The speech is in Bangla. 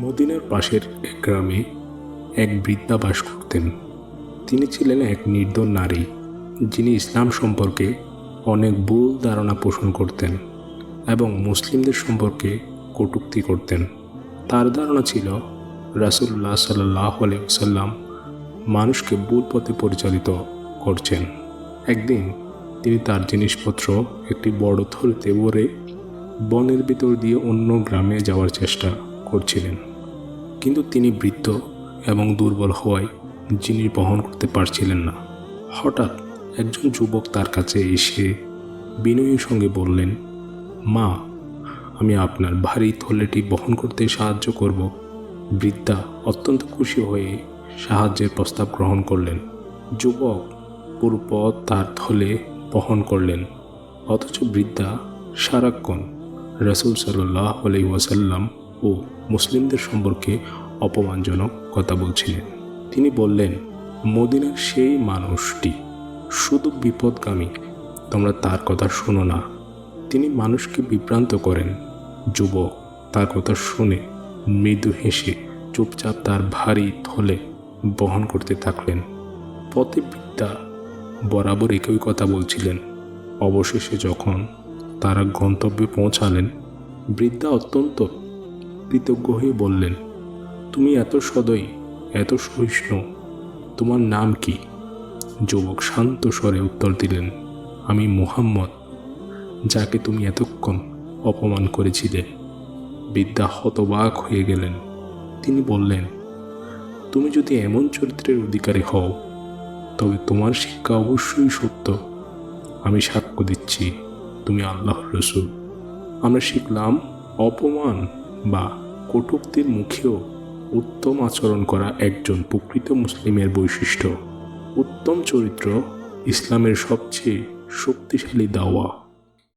মদিনার পাশের এক গ্রামে এক বৃদ্ধা বাস করতেন। তিনি ছিলেন এক নির্দন নারী, যিনি ইসলাম সম্পর্কে অনেক ভুল ধারণা পোষণ করতেন এবং মুসলিমদের সম্পর্কে কটূক্তি করতেন। তার ধারণা ছিল রাসুল্লাহ সাল্লাহ আলাইসাল্লাম মানুষকে ভুল পথে পরিচালিত করছেন। একদিন তিনি তার জিনিসপত্র একটি বড় থলিতে ভরে বনের ভিতর দিয়ে অন্য গ্রামে যাওয়ার চেষ্টা করছিলেন। কিন্তু তিনি বৃদ্ধ এবং দুর্বল হওয়ায় যিনি বহন করতে পারছিলেন না। হঠাৎ একজন যুবক তার কাছে এসে বিনয়ের সঙ্গে বললেন, মা, আমি আপনার ভারী থলেটি বহন করতে সাহায্য করব। বৃদ্ধা অত্যন্ত খুশি হয়ে সাহায্যের প্রস্তাব গ্রহণ করলেন। যুবক পুরো পথ তার থলে বহন করলেন, অথচ বৃদ্ধা সারাক্ষণ রসুল সাল্লাহ আলাই ওয়াসাল্লাম ও মুসলিমদের সম্পর্কে অপমানজনক কথা বলছিলেন। তিনি বললেন, মদিনার সেই মানুষটি শুধু বিপদগামী, তোমরা তার কথা শোনো না। তিনি মানুষকে বিভ্রান্ত করেন। যুবক, তার কথা শুনে মৃদু হেসে চুপচাপ তার ভারী থলে বহন করতে থাকলেন। পথে বৃদ্ধা বরাবর একই কথা বলছিলেন। অবশেষে যখন তারা গন্তব্যে পৌঁছালেন, বৃদ্ধা অত্যন্ত কৃতজ্ঞ হয়ে বললেন, তুমি এত সদয়, এত সহিষ্ণু, তোমার নাম কি? যুবক শান্ত স্বরে উত্তর দিলেন, আমি মুহাম্মদ, যাকে তুমি এতক্ষণ অপমান করেছিলে। বিদ্যা হতবাক হয়ে গেলেন। তিনি বললেন, তুমি যদি এমন চরিত্রের অধিকারী হও, তবে তোমার শিক্ষা অবশ্যই সত্য। আমি সাক্ষ্য দিচ্ছি, তুমি আল্লাহর রসুল। আমরা শিখলাম অপমান বা কটুক্তির মুখেও উত্তম আচরণ করা একজন প্রকৃত মুসলিমের বৈশিষ্ট্য। উত্তম চরিত্র ইসলামের সবচেয়ে শক্তিশালী দাওয়া।